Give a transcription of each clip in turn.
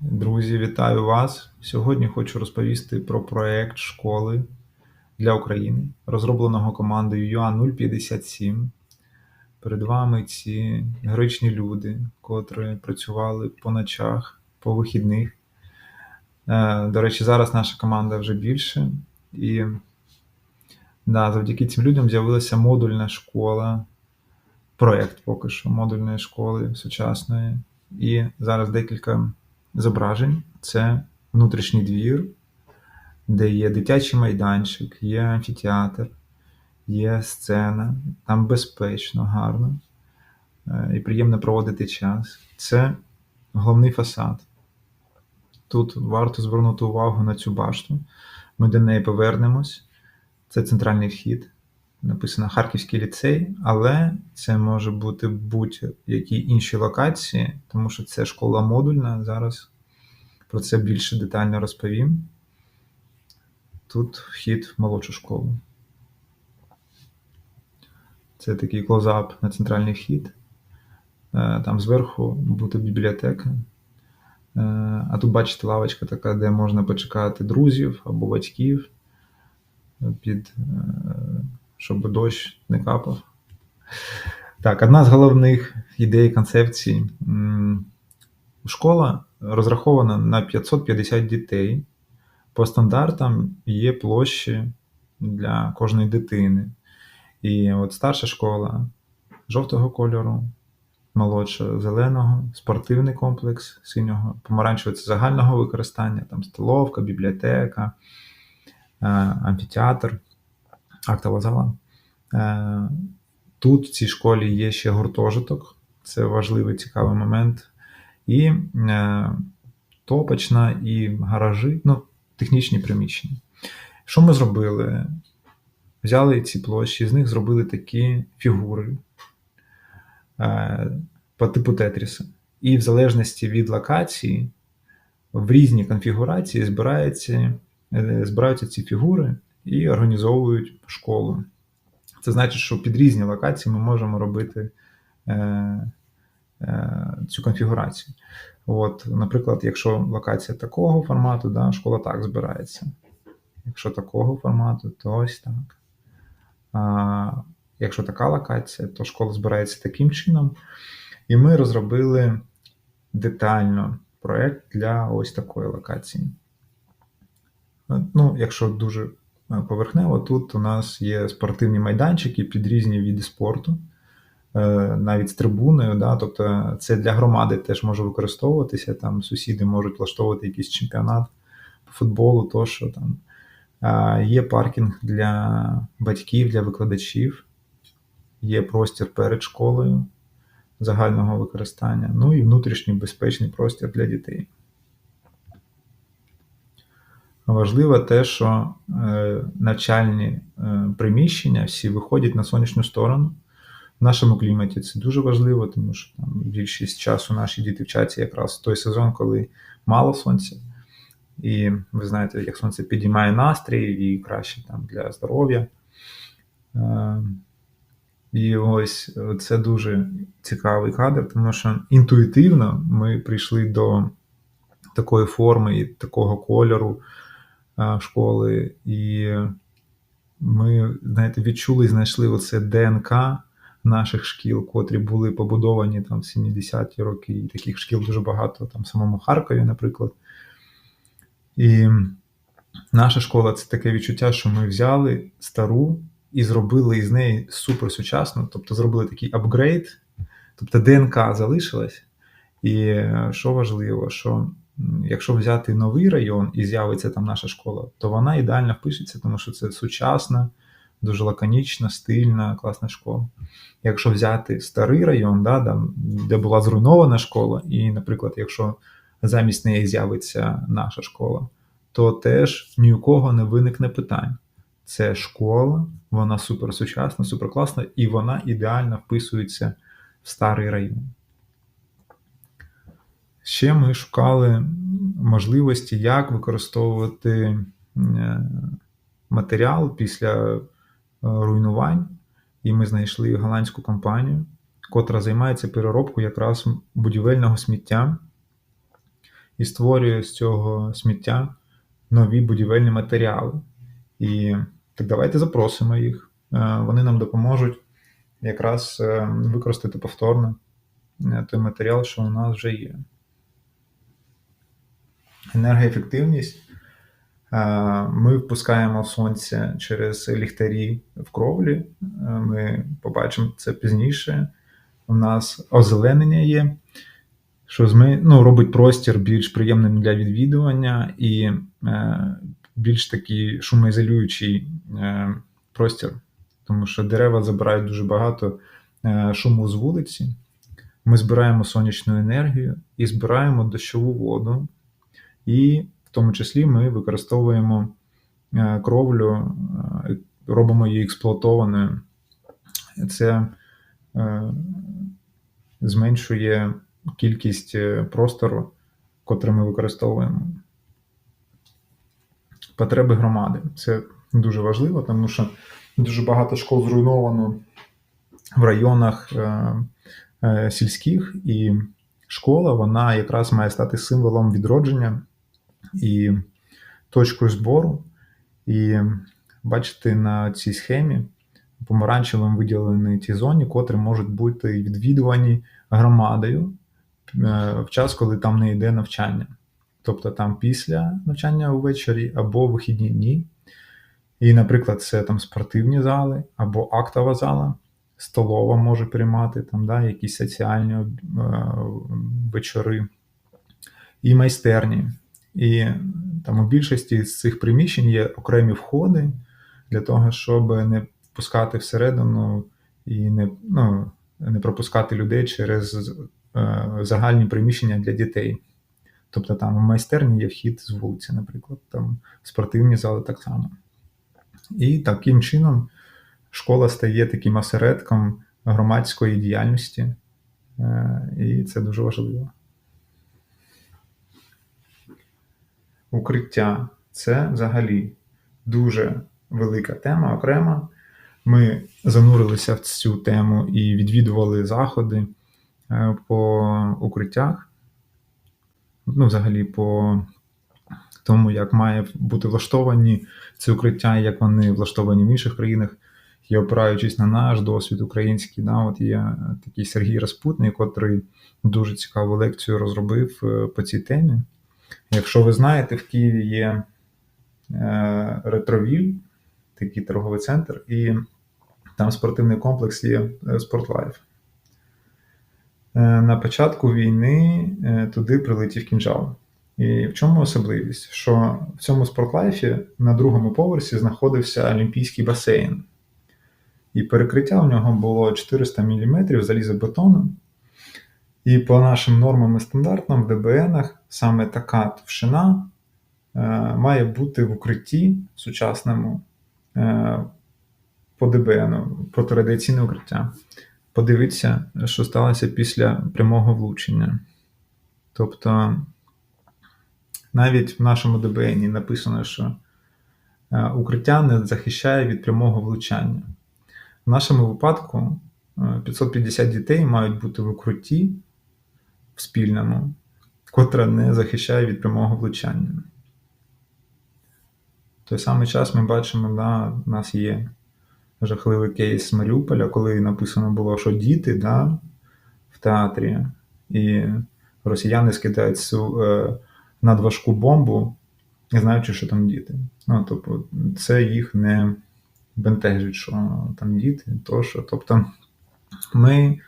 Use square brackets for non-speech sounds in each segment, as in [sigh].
Друзі, вітаю вас! Сьогодні хочу розповісти про проект школи для України, розробленого командою UA 057. Перед вами ці героїчні люди, котрі працювали по ночах, по вихідних. Е, До речі, зараз наша команда вже більше. І да, завдяки цим людям з'явилася модульна школа, проєкт поки що модульної школи сучасної. І зараз декілька зображень. Це внутрішній двір, де є дитячий майданчик, є амфітеатр, є сцена, там безпечно, гарно е, і приємно проводити час. Це головний фасад. Тут варто звернути увагу на цю башту. Ми до неї повернемось. Це центральний вхід. Написано Харківський ліцей, але це може бути будь-які інші локації, тому що це школа модульна. Зараз про це більше детально розповім. Тут вхід в молодшу школу. Це такий клозап на центральний вхід. Е, там зверху буде бібліотека. Е, а тут, бачите, лавочка така, де можна почекати друзів або батьків, під, е, щоб дощ не капав. Так, одна з головних ідей концепцій. Школа розрахована на 550 дітей. По стандартам є площі для кожної дитини. І от старша школа жовтого кольору, молодша зеленого, спортивний комплекс синього, помаранчевий це загального використання, там столовка, бібліотека, е, амфітеатр, актова зала. Е, тут в цій школі є ще гуртожиток, це важливий цікавий момент. І е, топочна, і гаражі, ну, технічні приміщення. Що ми зробили? Взяли ці площі, з них зробили такі фігури е, по типу Тетріса. І в залежності від локації, в різні конфігурації збираються, е, збираються ці фігури і організовують школу. Це значить, що під різні локації ми можемо робити цю конфігурацію. От, Наприклад, якщо локація такого формату, да, школа так збирається. Якщо такого формату, то ось так. А, Якщо така локація, то школа збирається таким чином. І ми розробили детально проєкт для ось такої локації. Ну, Якщо дуже е, поверхнево, тут у нас є спортивні майданчики під різні види спорту. Е, навіть з трибуною, да, тобто це для громади теж може використовуватися. Там сусіди можуть влаштовувати якийсь чемпіонат по футболу, тощо там. Є паркінг для батьків, для викладачів, є простір перед школою загального використання, ну і внутрішній безпечний простір для дітей. Важливо те, що е, навчальні е, приміщення всі виходять на сонячну сторону. В нашому кліматі це дуже важливо, тому що там більшість часу наші діти вчаться якраз в той сезон, коли мало сонця. І ви знаєте, як сонце підіймає настрій і краще там для здоров'я. Е, і ось це дуже цікавий кадр, тому що інтуїтивно ми прийшли до такої форми і такого кольору е, школи, і ми, знаєте, відчули і знайшли оце ДНК наших шкіл, котрі були побудовані там в 70-ті роки, і таких шкіл дуже багато там в самому Харкові, наприклад. І наша школа це таке відчуття, що ми взяли стару і зробили із неї суперсучасну, тобто зробили такий апгрейд, тобто ДНК залишилась. І що важливо, що якщо взяти новий район і з'явиться там наша школа, то вона ідеально впишеться, тому що це сучасна, дуже лаконічна, стильна, класна школа. Якщо взяти старий район, да, там, де була зруйнована школа, і, наприклад, якщо замість неї з'явиться наша школа, то теж ні у кого не виникне питань. Це школа, вона суперсучасна, суперкласна, і вона ідеально вписується в старий район. Ще ми шукали можливості, як використовувати е, матеріал після руйнувань, і ми знайшли голландську компанію, котра займається переробкою якраз будівельного сміття. і створює з цього сміття нові будівельні матеріали. І так давайте запросимо їх. Е, вони нам допоможуть якраз е, використати повторно е, той матеріал, що у нас вже є. Енергоефективність. Ми впускаємо сонце через ліхтарі в кровлі. Ми побачимо це пізніше. У нас озеленення є, що зми, ну, робить простір більш приємним для відвідування і е, більш такий шумоізолюючий е, простір, тому що дерева забирають дуже багато е, шуму з вулиці. Ми збираємо сонячну енергію і збираємо дощову воду, і тому числі ми використовуємо е, кровлю, е, робимо її експлуатованою. Це е, зменшує кількість простору, котрий ми використовуємо. Потреби громади. Це дуже важливо, тому що дуже багато школ зруйновано в районах сільських, і школа вона якраз має стати символом відродження і точкою збору. І бачите, на цій схемі помаранчевим виділені ті зоні, котрі можуть бути відвідувані громадою е, в час, коли там не йде навчання. Тобто там після навчання увечері або вихідні дні. І, наприклад, це там спортивні зали або актова зала, столова може приймати там, да, якісь соціальні е, вечори і майстерні. І там у більшості з цих приміщень є окремі входи для того, щоб не впускати всередину і не ну, не пропускати людей через е, загальні приміщення для дітей. Тобто там в майстерні є вхід з вулиці, наприклад, там спортивні зали так само. І таким чином школа стає таким осередком громадської діяльності, е, і це дуже важливо. Укриття це взагалі дуже велика тема окрема. Ми занурилися в цю тему і відвідували заходи е, по укриттях, ну, взагалі, по тому, як має бути влаштовані ці укриття, як вони влаштовані в інших країнах. І опираючись на наш досвід український, да, от є такий Сергій Распутний, котрий дуже цікаву лекцію розробив е, по цій темі. Якщо ви знаєте, в Києві є е, ретровіль, такий торговий центр, і там спортивний комплекс є е, Спортлайф. Е, на початку війни е, туди прилетів кінжал. І в чому особливість? Що в цьому спортлайфі на другому поверсі знаходився олімпійський басейн. І перекриття у нього було 400 мм залізобетону. І по нашим нормам і стандартам в ДБНах саме така товщина е, має бути в укритті сучасному е, по ДБНу, протирадіаційне укриття. Подивіться, що сталося після прямого влучення. Тобто навіть в нашому ДБНі написано, що е, укриття не захищає від прямого влучання. В нашому випадку 550 дітей мають бути в укритті в спільному, котре не захищає від прямого влучання. В той самий час ми бачимо, да, у нас є жахливий кейс Маріуполя, коли написано було, що діти да, в театрі, і росіяни скидають цю е, надважку бомбу, не знаючи, що там діти. Ну, тобто, Це їх не бентежить, що там діти, тощо. Тобто ми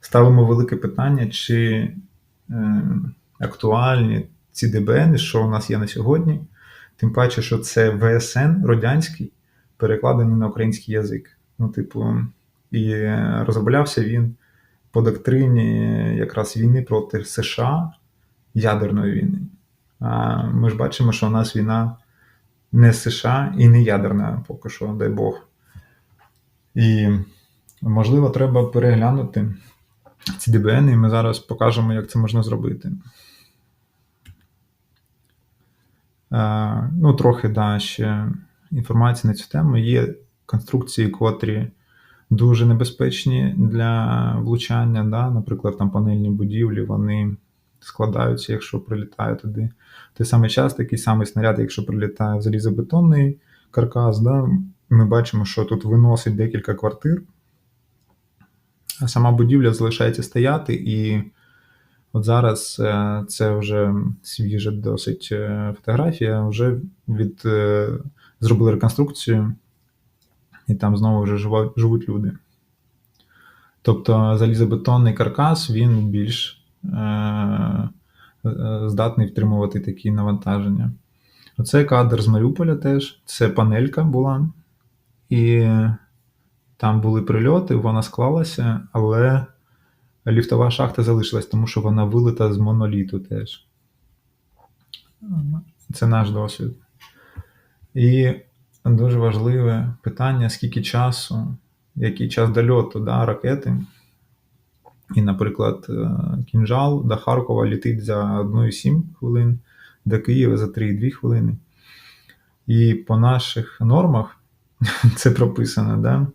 ставимо велике питання, чи актуальні ці ДБН, що у нас є на сьогодні. Тим паче, що це ВСН радянський, перекладений на український язик. Ну, типу, і розроблявся він по доктрині якраз війни проти США, ядерної війни. А ми ж бачимо, що у нас війна не США і не ядерна, поки що, дай Бог. І, можливо, треба переглянути ці ДБН, і ми зараз покажемо, як це можна зробити. Ну, трохи да, ще інформації на цю тему. Є конструкції, котрі дуже небезпечні для влучання. Да? Наприклад, там панельні будівлі, вони складаються, якщо прилітає туди. В той самий час такий самий снаряд, якщо прилітає в залізобетонний каркас, да, ми бачимо, що тут виносить декілька квартир, сама будівля залишається стояти, і от зараз е, це вже свіжа досить е, фотографія, вже від, е, зробили реконструкцію, і там знову вже живуть люди. Тобто залізобетонний каркас він більш здатний втримувати такі навантаження. Оцей кадр з Маріуполя теж. Це панелька була, і там були прильоти, вона склалася, але ліфтова шахта залишилась, тому що вона вилита з моноліту теж. Це наш досвід. І дуже важливе питання: скільки часу, який час дольоту да, ракети. І, наприклад, е, кінжал до Харкова літить за 1,7 хвилин, до Києва за 3,2 хвилини. І по наших нормах [laughs] це прописано. да?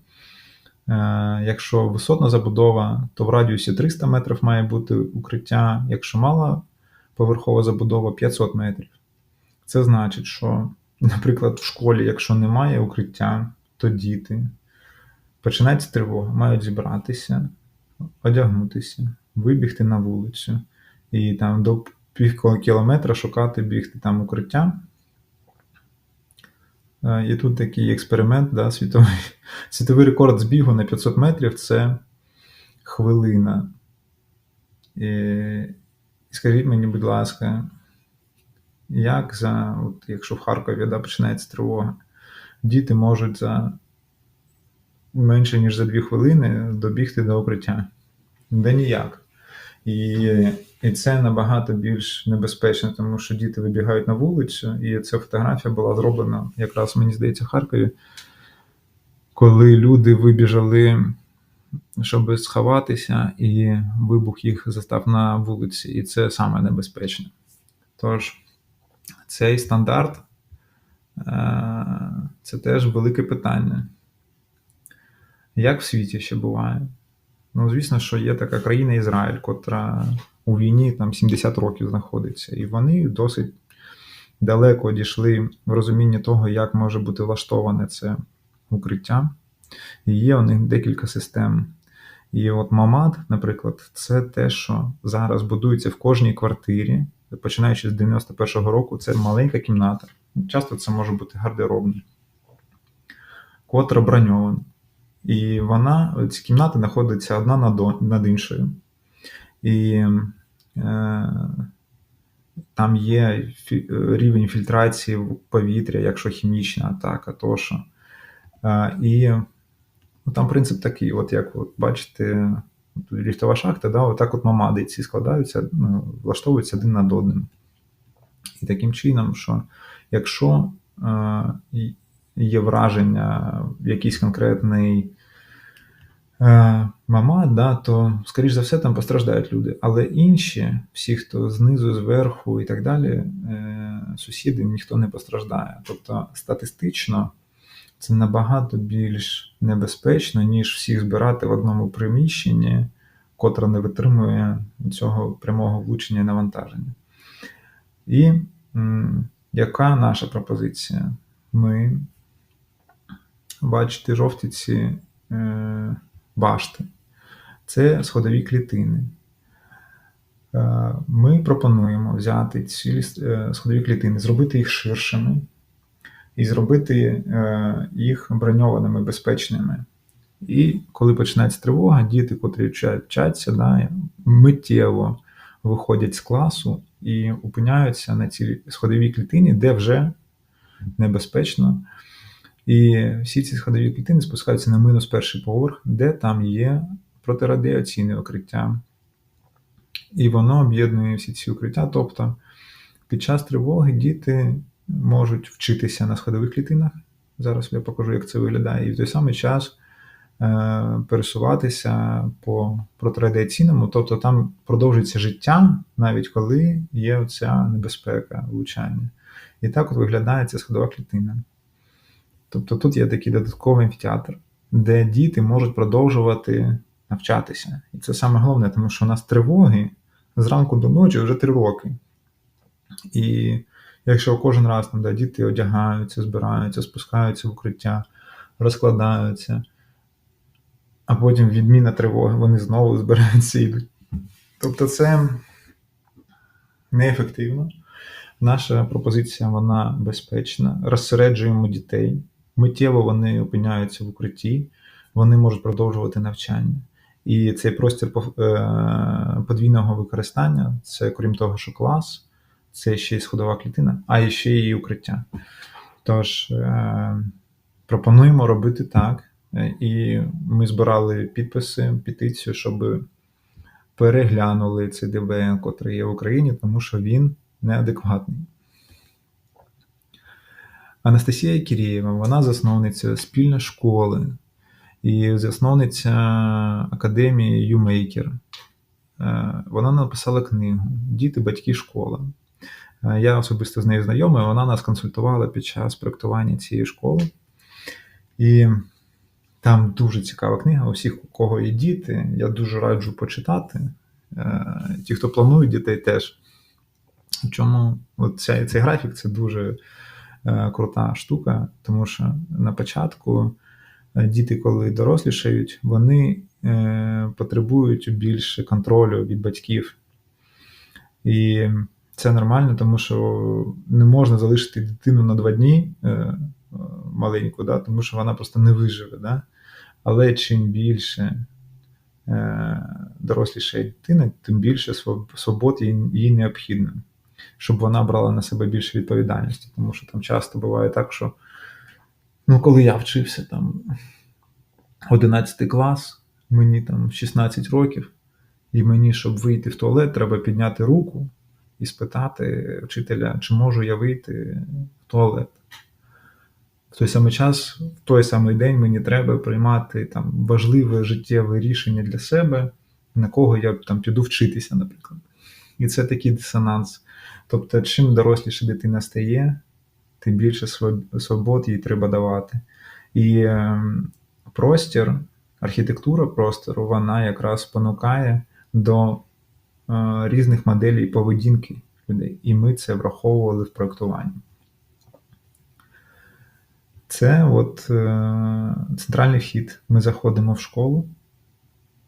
Е, якщо висотна забудова, то в радіусі 300 метрів має бути укриття, якщо мала поверхова забудова 500 метрів. Це значить, що, наприклад, в школі, якщо немає укриття, то діти починається тривога, мають зібратися, одягнутися, вибігти на вулицю і там до пів кілометра шукати бігти там укриття. Є е, тут такий експеримент, да, світовий [laughs] світовий рекорд збігу на 500 метрів це хвилина. І Скажіть мені, будь ласка, як за, от якщо в Харкові да, починається тривога, діти можуть за менше, ніж за 2 хвилини добігти до укриття? Да ніяк. І і це набагато більш небезпечно, тому що діти вибігають на вулицю, і ця фотографія була зроблена якраз, мені здається, в Харкові, коли люди вибіжали, щоб сховатися, і вибух їх застав на вулиці. І це саме небезпечне. Тож, цей стандарт е, це теж велике питання. Як в світі ще буває? Ну, звісно, що є така країна Ізраїль, котра у війні там 70 років знаходиться, і вони досить далеко дійшли в розумінні того, як може бути влаштоване це укриття. І є у них декілька систем. І от Мамад, наприклад, це те, що зараз будується в кожній квартирі, починаючи з 91-го року, це маленька кімната. Часто це може бути гардеробна, котра броньована. І вона, ці кімнати знаходяться одна над, іншою. І е, там є рівень фільтрації повітря, якщо хімічна атака, тощо. Е, і ну, там принцип такий: от як от бачите, ліфтова шахта, да, отак от мамади ці складаються, ну, влаштовуються один над одним. І таким чином, що якщо е, є враження, якийсь конкретний е, мама, да, то, скоріш за все, там постраждають люди. Але інші, всі, хто знизу, зверху і так далі, е, сусіди, ніхто не постраждає. Тобто статистично це набагато більш небезпечно, ніж всіх збирати в одному приміщенні, котре не витримує цього прямого влучення і навантаження. І яка наша пропозиція? Ми бачите жовті ці е, башти. Це сходові клітини. Е, ми пропонуємо взяти ці е, сходові клітини, зробити їх ширшими і зробити е, їх броньованими, безпечними. І коли починається тривога, діти, котрі вчаться, да, миттєво виходять з класу і опиняються на цій сходовій клітині, де вже небезпечно. І всі ці сходові клітини спускаються на мінус перший поверх, де там є протирадіаційне укриття. І воно об'єднує всі ці укриття. Тобто під час тривоги діти можуть вчитися на сходових клітинах. Зараз я покажу, як це виглядає, і в той самий час е, пересуватися по протирадіаційному, тобто там продовжується життя, навіть коли є оця небезпека влучання. І так от виглядає ця сходова клітина. Тобто тут є такий додатковий амфітеатр, де діти можуть продовжувати навчатися. І це саме головне, тому що у нас тривоги зранку до ночі вже три роки. І якщо кожен раз там, да, діти одягаються, збираються, спускаються в укриття, розкладаються, а потім відміна тривоги, вони знову збираються і йдуть. Тобто це неефективно. Наша пропозиція вона безпечна. Розсереджуємо дітей. Миттєво вони опиняються в укритті, вони можуть продовжувати навчання. І цей простір е, подвійного використання це, крім того, що клас, це ще й сходова клітина, а ще й укриття. Тож е, пропонуємо робити так. Е, і ми збирали підписи, петицію, щоб переглянули цей ДБН, котрий є в Україні, тому що він неадекватний. Анастасія Кірєєва, вона засновниця спільної школи і засновниця академії YouMaker. Е, вона написала книгу Діти, батьки, школа. Е, я особисто з нею знайомий, вона нас консультувала під час проектування цієї школи. І там дуже цікава книга. У всіх, у кого є діти, я дуже раджу почитати. Е, ті, хто планують дітей, теж. Чому от цей, цей графік це дуже крута штука, тому що на початку е, діти, коли дорослішають, вони е, потребують більше контролю від батьків. І це нормально, тому що не можна залишити дитину на два дні е, маленьку, да, тому що вона просто не виживе. Да? Але чим більше е, доросліша дитина, тим більше свобод їй необхідно щоб вона брала на себе більше відповідальності. Тому що там часто буває так, що ну, коли я вчився там 11 клас, мені там 16 років, і мені, щоб вийти в туалет, треба підняти руку і спитати вчителя, чи можу я вийти в туалет. В той самий час, в той самий день мені треба приймати там важливе життєве рішення для себе, на кого я там піду вчитися, наприклад. І це такий дисонанс. Тобто, чим доросліша дитина стає, тим більше свобод їй треба давати. І ем, простір, архітектура простору, вона якраз спонукає до е, різних моделей поведінки людей. І ми це враховували в проєктуванні. Це от е, центральний вхід. Ми заходимо в школу.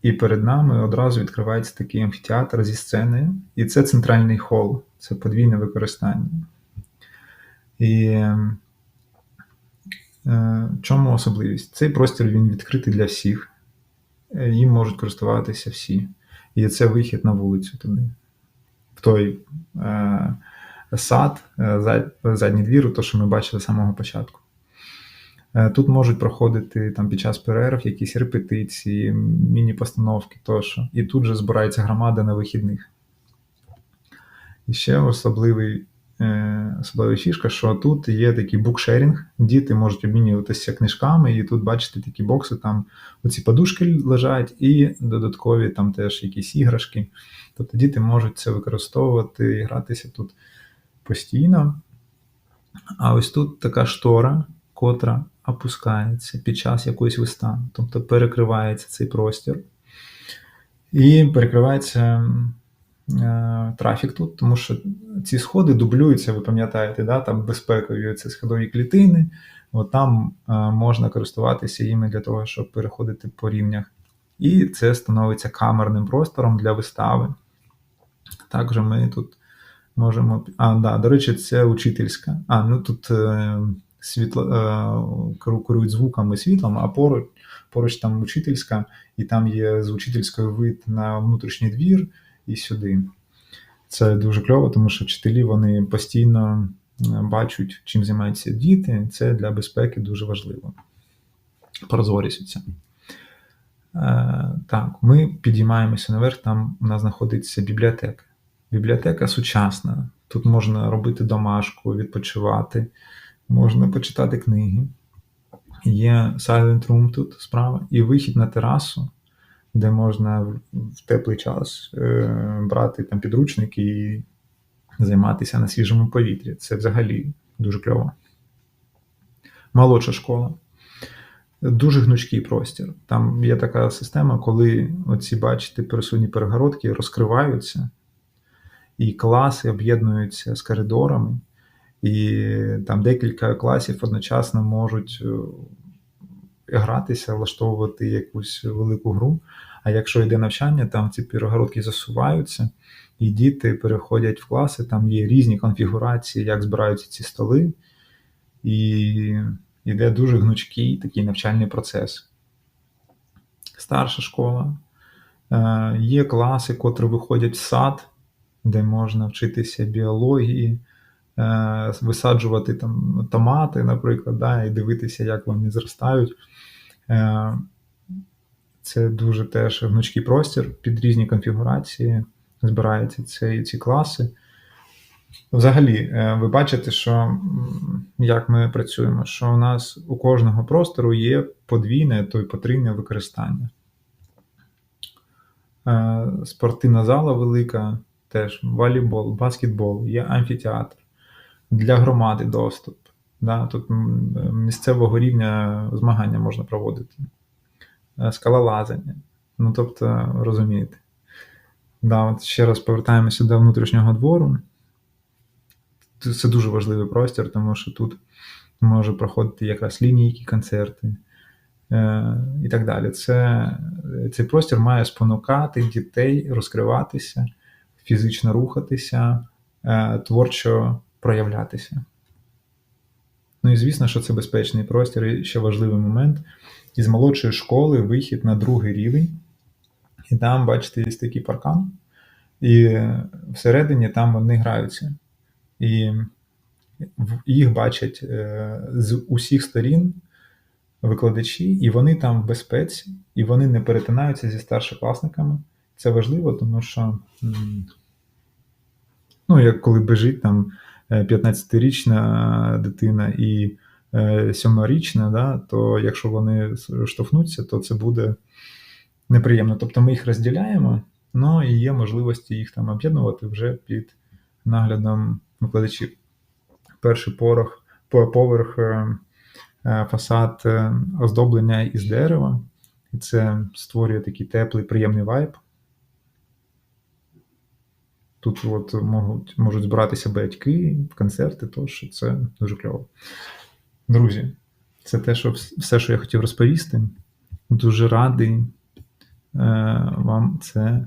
І перед нами одразу відкривається такий амфітеатр зі сценою. І це центральний хол, це подвійне використання. І е, чому особливість? Цей простір він відкритий для всіх, е, їм можуть користуватися всі. І це вихід на вулицю туди, в той е, сад, е, задній двір, то, що ми бачили з самого початку. Тут можуть проходити там під час перерв якісь репетиції, міні-постановки тощо. І тут же збирається громада на вихідних. І ще особливий, е, особлива фішка, що тут є такий букшерінг, діти можуть обмінюватися книжками, і тут, бачите, такі бокси, там оці подушки лежать, і додаткові там теж якісь іграшки. Тобто діти можуть це використовувати і гратися тут постійно. А ось тут така штора, котра опускається під час якоїсь вистави, тобто перекривається цей простір. І перекривається трафік тут, тому що ці сходи дублюються, ви пам'ятаєте, да, там безпекові це сходові клітини, от там е, можна користуватися іми для того, щоб переходити по рівнях. І це становиться камерним простором для вистави. Також ми тут можемо. А, да, до речі, це учительська. А, ну тут. Е, світло, е, керують звуками світлом, а поруч поруч там учительська, і там є з учительською вид на внутрішній двір і сюди. Це дуже кльово, тому що вчителі вони постійно е, бачать, чим займаються діти. Це для безпеки дуже важливо. Прозорість ця. Е, так, ми підіймаємося наверх, там у нас знаходиться бібліотека. Бібліотека сучасна. Тут можна робити домашку, відпочивати можна почитати книги. Є Silent Room тут справа, і вихід на терасу, де можна в теплий час е, брати там підручники і займатися на свіжому повітрі. Це взагалі дуже кльово. Молодша школа. Дуже гнучкий простір. Там є така система, коли оці, бачите, пересудні перегородки розкриваються, і класи об'єднуються з коридорами, і там декілька класів одночасно можуть е, гратися, влаштовувати якусь велику гру. А якщо йде навчання, там ці перегородки засуваються, і діти переходять в класи, там є різні конфігурації, як збираються ці столи, і йде дуже гнучкий такий навчальний процес. Старша школа. Е, Є класи, котрі виходять в сад, де можна вчитися біології, е, висаджувати там томати, наприклад, да, і дивитися, як вони зростають. Е, Це дуже теж гнучкий простір під різні конфігурації. Збираються ці, ці класи. Взагалі, е, ви бачите, що як ми працюємо, що у нас у кожного простору є подвійне, то й потрійне використання. Е, Спортивна зала велика, теж волейбол, баскетбол, є амфітеатр, для громади доступ. Да? Тут місцевого рівня змагання можна проводити, Е, скалолазання. Ну, тобто, розумієте. Да, от ще раз повертаємося до внутрішнього двору. Це дуже важливий простір, тому що тут може проходити якраз лінійки, концерти е, і так далі. Це, Цей простір має спонукати дітей розкриватися, фізично рухатися, е, творчо проявлятися. Ну і звісно, що це безпечний простір. І ще важливий момент. Із молодшої школи вихід на другий рівень. І там, бачите, є такий паркан, і всередині там вони граються. І їх бачать е, з усіх сторін викладачі, і вони там в безпеці, і вони не перетинаються зі старшокласниками. Це важливо, тому що, ну, як коли біжить там 15-річна дитина і е, 7-річна, да, то якщо вони штовхнуться, то це буде неприємно. Тобто ми їх розділяємо, але і є можливості їх там об'єднувати вже під наглядом викладачів. Перший порох, по- поверх, е, е, фасад е, оздоблення із дерева, і це створює такий теплий, приємний вайб. Тут от можуть, можуть збиратися батьки, концерти, тож це дуже кльово. Друзі, це те, що все, що я хотів розповісти. Дуже радий е, вам це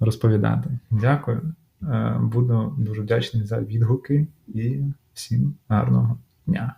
розповідати. Дякую. Е, буду дуже вдячний за відгуки і всім гарного дня.